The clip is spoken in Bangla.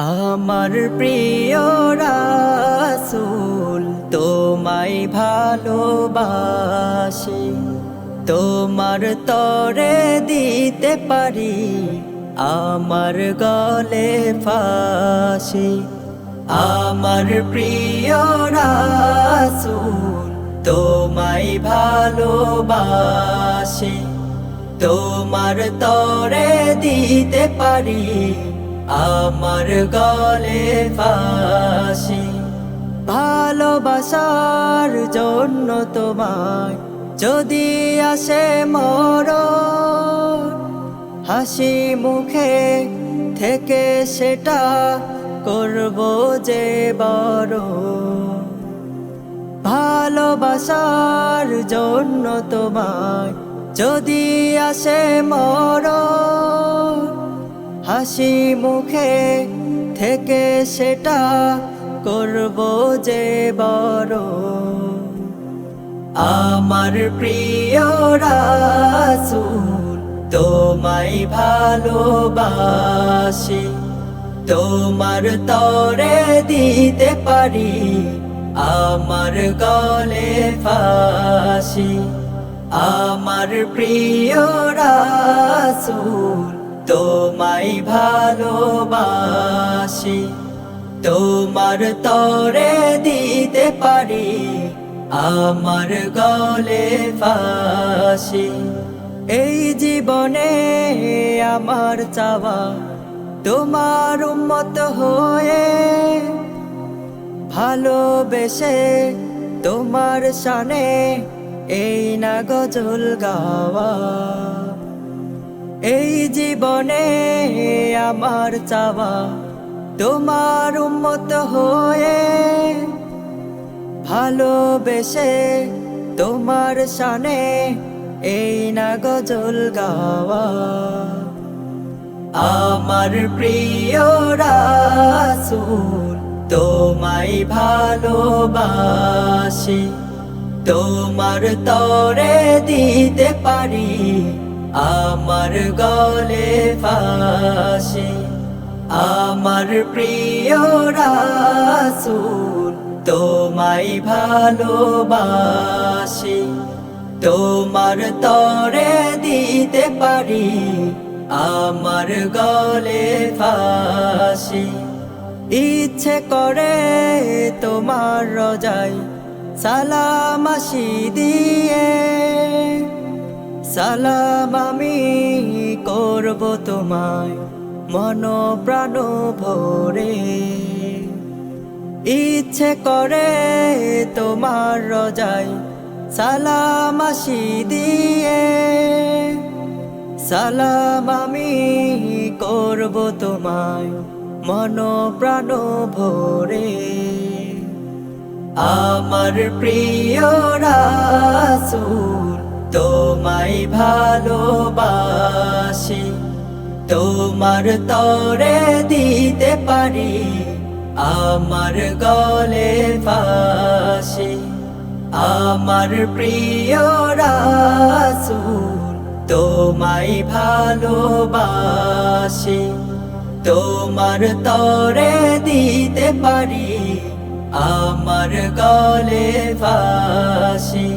আমার প্রিয় রাসূল, তোমায় ভালোবাসি। তোমার তরে দিতে পারি, আমার গলে ফাঁসি। আমার প্রিয় রাসূল, তোমায় ভালোবাসি। তোমার তরে দিতে পারি আমার গলে ফাঁসি, ভালোবাসার জন্য তোমায় যদি আসে মর হাসি মুখে থেকে সেটা করব যে বড় ভালোবাসার জন্য তোমায় যদি আসে মর হাসি মুখে থেকে সেটা করব যে বড়। আমার প্রিয় রাসূল, তোমায় ভালোবাসি। তোমার তরে দিতে পারি, আমার গলে ফাঁসি। আমার প্রিয় রাসূল তোমায় ভালোবাসি, তোমার তরে দিতে পারি, আমার গলে ফাঁসি। এই জীবনে আমার চাওয়া তোমার উম্মত হয়ে, ভালোবেসে তোমার শানে এই না গজল গাওয়া। এই জীবনে আমার চাওয়া তোমার উন্মত হয়ে ভালোবেসে তোমার শানে এই না গজল গাওয়া। আমার প্রিয় রাসূল, তোমায় ভালোবাসি। তোমার তরে দিতে পারি আমার গলে ফাঁসি আমার প্রিয় রাসূল তোমায় ভালোবাসি। তোমার তরে দিতে পারি, আমার গলে ফাঁসি ইচ্ছে করে তোমার রজাই সালাম আসি দিয়ে সালাম আমি করব তোমায় মন প্রাণ ভরে। ইচ্ছে করে তোমার রজাই সালাম আসি দিয়ে। সালাম আমি করব তোমায় মন প্রাণ ভরে। আমার প্রিয় রাসূল তোমায় ভালোবাসি, তোমার তরে দিতে পারি, আমার গলে ফাঁসি। আমার প্রিয় রাসূল, তোমায় ভালোবাসি, তোমার তরে দিতে পারি, আমার গলে ফাঁসি।